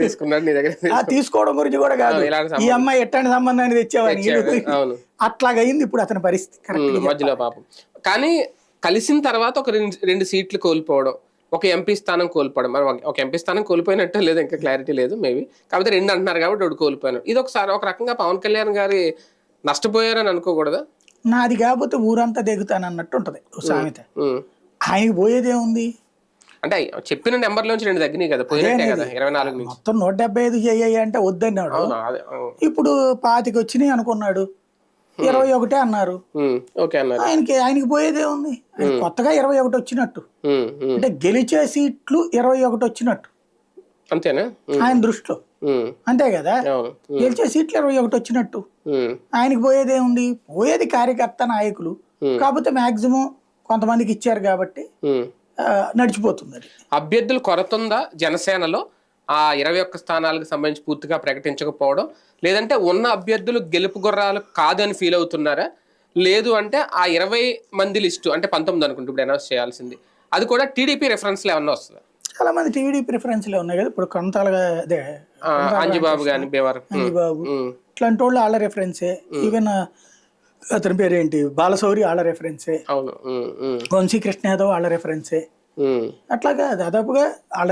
తీసుకున్నాడు నీ దగ్గర ఆ తీసుకోవడం గురించి కూడా కాదు. ఈ. అమ్మాయి ఎట్లాంటి సంబంధాన్ని అవును. అట్లాగైంది ఇప్పుడు అతని పరిస్థితి మధ్యలో పాపం. కానీ కలిసిన తర్వాత ఒక రెండు సీట్లు కోల్పోవడం ఒక ఎంపీ స్థానం కోల్పోవడం. మరి ఒక- ఎంపీ స్థానం కోల్పోయినట్టు లేదు ఇంకా క్లారిటీ లేదు మేబీ కాకపోతే రెండు అంటున్నారు కాబట్టి ఒకటి కోల్పోయినాడు. ఇది ఒకసారి ఒక రకంగా పవన్ కళ్యాణ్ గారి నష్టపోయారని అనుకోకూడదా? నాది కాకపోతే ఊరంతా దిగుతాను అన్నట్టు ఉంటది సామెత. ఆయనకి పోయేదే ఉంది అంటే చెప్పిన నెంబర్ లోంచి రెండు తగ్గినాయి కదా పోయినట్టే కదా ఇరవై నాలుగు నుంచి. మొత్తం నూట డెబ్బై ఐదు చేయి అంటే వద్దన్నాడు. ఇప్పుడు పాతికి వచ్చినాయి అనుకున్నాడు. ఇరవై ఒకటే అన్నారు. ఆయనకి ఆయనకి పోయేదే ఉంది. కొత్తగా ఇరవై ఒకటి వచ్చినట్టు. అంటే గెలిచే సీట్లు ఇరవై ఒకటి వచ్చినట్టు. అంతేనా? ఆయన దృష్టిలో. అంతే కదా? గెలిచే సీట్లు ఇరవై ఒకటి వచ్చినట్టు. ఆయనకి పోయేదే ఉంది. పోయేది కార్యకర్త నాయకులు. కాకపోతే మాక్సిమం కొంతమందికి ఇచ్చారు కాబట్టి. నడిచిపోతుంది అది అభ్యర్థులు కొరత ఉందా జనసేనలో? ఆ ఇరవై ఒక్క స్థానాలకు సంబంధించి పూర్తిగా ప్రకటించకపోవడం లేదంటే ఉన్న అభ్యర్థులు గెలుపు గుర్రాలు కాదని ఫీల్ అవుతున్నారా? లేదు అంటే ఆ ఇరవై మంది లిస్టు అంటే పంతొమ్మిది అనుకుంటే ఇప్పుడు అనౌన్స్ చేయాల్సింది. అది కూడా టీడీపీ రెఫరెన్స్లో ఏమన్నా వస్తుందా? చాలా మంది టీడీ ప్రిఫరెన్స్లే ఉన్నాయి కదా ఇప్పుడు కొంతలుగా అదే అంజిబాబు కానీ బేవారు ఉమ్, బాబు ఉమ్, ఇట్లాంటి వాళ్ళు వాళ్ళ రెఫరెన్సే ఈవెన్ అతని పేరేంటి? బాలశౌరి వాళ్ళ రెఫరెన్సే అవును. ఉమ్, ఉమ్, వంశీ కృష్ణ యాదవ్ వాళ్ళ రెఫరెన్సే. అట్లాగా దాదాపుగా వాళ్ళ